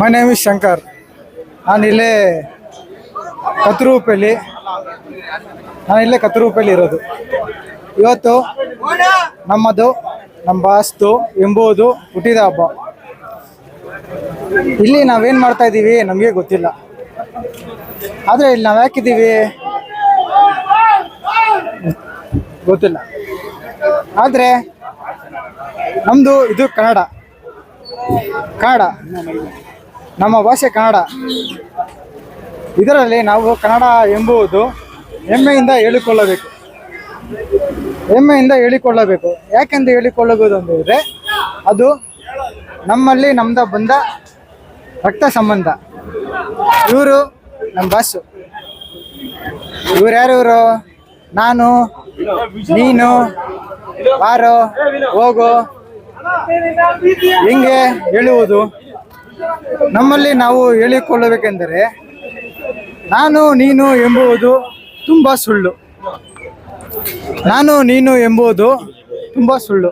My name is Shankar ನಾನು ಇಲ್ಲೇ ಕತ್ರೂಪಲ್ಲಿ, ನಾನು ಇಲ್ಲೇ ಕತ್ರೂಪಲ್ಲಿ ಇರೋದು. ಇವತ್ತು ನಮ್ಮದು ನಮ್ಮ ಬಾಸ್ತು ಎಂಬುದು ಹುಟ್ಟಿದ ಹಬ್ಬ. ಇಲ್ಲಿ ನಾವೇನು ಮಾಡ್ತಾ ಇದ್ದೀವಿ ನಮಗೆ ಗೊತ್ತಿಲ್ಲ. ಆದರೆ ಇಲ್ಲಿ ನಾವು ಯಾಕಿದ್ದೀವಿ? ಗೊತ್ತಿಲ್ಲ. ಆದರೆ ನಮ್ಮದು ಇದು ಕನ್ನಡ. ಕನ್ನಡ ನಮ್ಮ ಭಾಷೆ ಕನ್ನಡ ಇದರಲ್ಲಿ ನಾವು ಕನ್ನಡ ಎಂಬುದು ಹೆಮ್ಮೆಯಿಂದ ಹೇಳಿಕೊಳ್ಳಬೇಕು. ಹೆಮ್ಮೆಯಿಂದ ಹೇಳಿಕೊಳ್ಳಬೇಕು. ಯಾಕೆಂದು ಹೇಳಿಕೊಳ್ಳಬಹುದು ಅಂದರೆ ಅದು ನಮ್ಮಲ್ಲಿ ನಮ್ದ ಬಂದ ರಕ್ತ ಸಂಬಂಧ. ಇವರು ನಮ್ಮ ಬಾಸು. ಇವ್ರು? ಯಾರು ನಾನು, ನೀನು, ಬಾರೋ, ಹೋಗು ಹೆಂಗೆ ಹೇಳುವುದು. ನಮ್ಮಲ್ಲಿ ನಾವು ಹೇಳಿಕೊಳ್ಳಬೇಕೆಂದರೆ ನಾನು, ನೀನು ಎಂಬುವುದು ತುಂಬ ಸುಳ್ಳು. ನಾನು, ನೀನು ಎಂಬುದು ತುಂಬ ಸುಳ್ಳು.